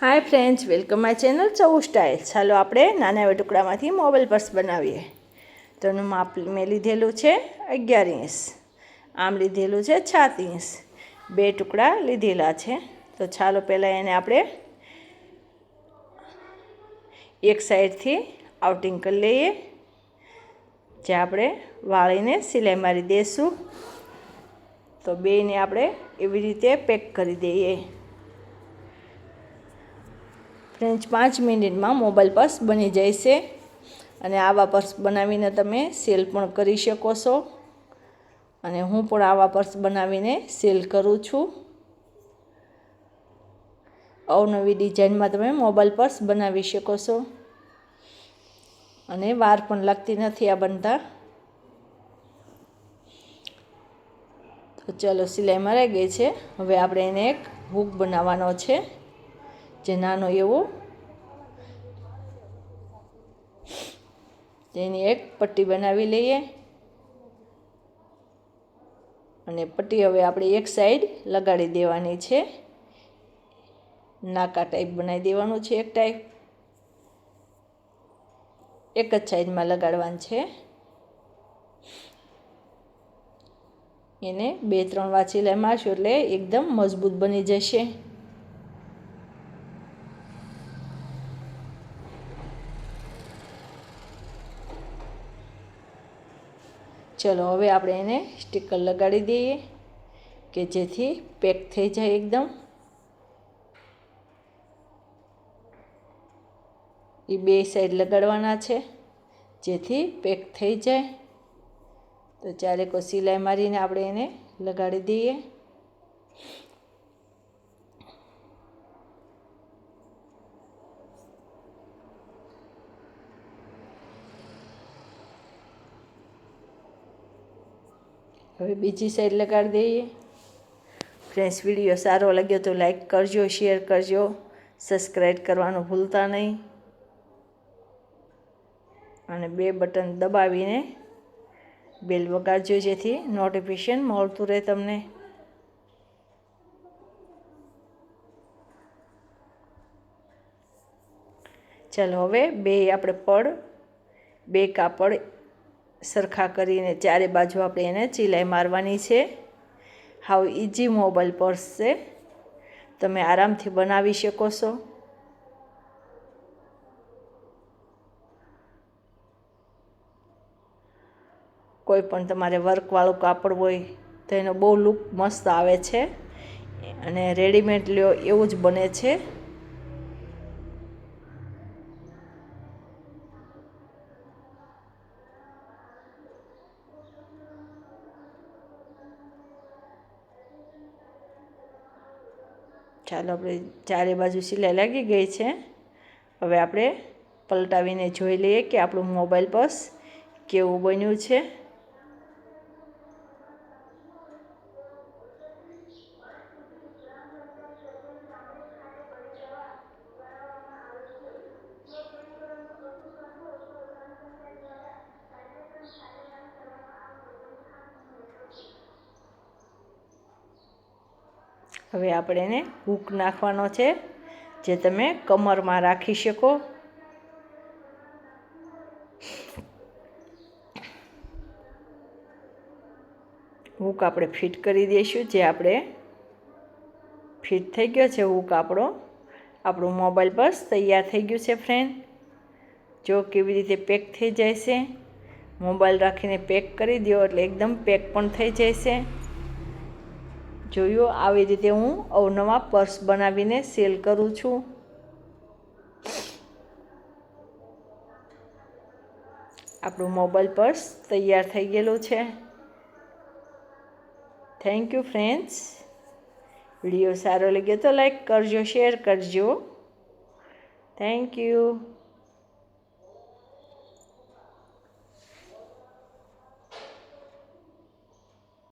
Hi friends, welcome my channel ચૌ style. ચાલો આપણે નાના એવા ટુકડામાંથી મોબાઈલ પર્સ બનાવીએ. તો એનું માપ મેં લીધેલું છે અગિયાર ઇંચ. આમ લીધેલું છે સાત ઇંચ. બે ટુકડા લીધેલા છે. તો ચાલો પહેલાં એને આપણે એક સાઈડથી આઉટિંગ કરી લઈએ. જે આપણે વાળીને સિલાઈ મારી દઈશું. તો બેને આપણે એવી રીતે પેક કરી દઈએ. ફ્રેન્ચ પાંચ મિનિટમાં મોબાઈલ પર્સ બની જાય છે. અને આવા પર્સ બનાવીને તમે સેલ પણ કરી શકો છો. અને હું પણ આવા પર્સ બનાવીને સેલ કરું છું. અવનવી ડિઝાઇનમાં તમે મોબાઈલ પર્સ બનાવી શકો છો. અને વાર પણ લાગતી નથી આ બનતા. તો ચલો સિલાઈ મરાઈ ગઈ છે. હવે આપણે એને એક હુક બનાવવાનો છે. જે નાનો એવો. તેની એક પટ્ટી બનાવી લઈએ. અને પટ્ટી હવે આપણે એક સાઈડ લગાડી દેવાની છે. નાકા ટાઈપ બનાવી દેવાનું છે એક ટાઈપ એક જ સાઈડમાં લગાડવાનું છે. એને બે ત્રણ વાંચી લેમાશું એટલે એકદમ મજબૂત બની જશે. ચલો, હવે આપણે એને સ્ટીકર લગાડી દઈએ કે જેથી પેક થઈ જાય એકદમ. એ બે સાઈડ લગાડવાના છે, જેથી પેક થઈ જાય. તો ચારેકો સિલાઈ મારીને આપણે એને લગાડી દઈએ. હવે બીજી સાઈડ લગાડી દઈએ. ફ્રેન્ડ્સ વીડિયો સારો લાગ્યો તો લાઈક કરજો શેર કરજો સબસ્ક્રાઈબ કરવાનું ભૂલતા નહીં. અને બે બટન દબાવીને બેલ વગાડજો જેથી નોટિફિકેશન મળતું રહે તમને. ચાલો હવે બે આપણે પડ બે કાપડ સરખા કરીને ચારે બાજુ આપણે એને ચિલાઈ મારવાની છે. હાવ ઇઝી મોબાઈલ પર્સ છે. તમે આરામથી બનાવી શકો છો. કોઈ પણ તમારે વર્કવાળું કાપડ હોય તો એનો બહુ લુક મસ્ત આવે છે. અને રેડીમેડ લ્યો એવું જ બને છે. ચાલો આપણે ચારે બાજુ સિલાઈ લાગી ગઈ છે. હવે આપણે પલટાવીને જોઈ લઈએ કે આપણું મોબાઈલ પર્સ કેવું બન્યું છે. હવે આપણે એને હૂક નાખવાનો છે, જે તમે કમરમાં રાખી શકો. હૂક આપણે ફિટ કરી દઈશું, જે આપણે ફિટ થઈ ગયો છે હૂક આપણો. આપણું મોબાઈલ બસ તૈયાર થઈ ગયું છે ફ્રેન્ડ જો કેવી રીતે પેક થઈ જાય છે. મોબાઈલ રાખીને પેક કરી દો એટલે એકદમ પેક પણ થઈ જાય છે. જોયું, આવી રીતે હું અવનવા પર્સ બનાવીને સેલ કરું છું. આપણું મોબાઈલ પર્સ તૈયાર થઈ ગયેલું છે. થેન્ક યુ ફ્રેન્ડ્સ વીડિયો સારો લાગ્યો તો લાઈક કરજો, શેર કરજો. Thank you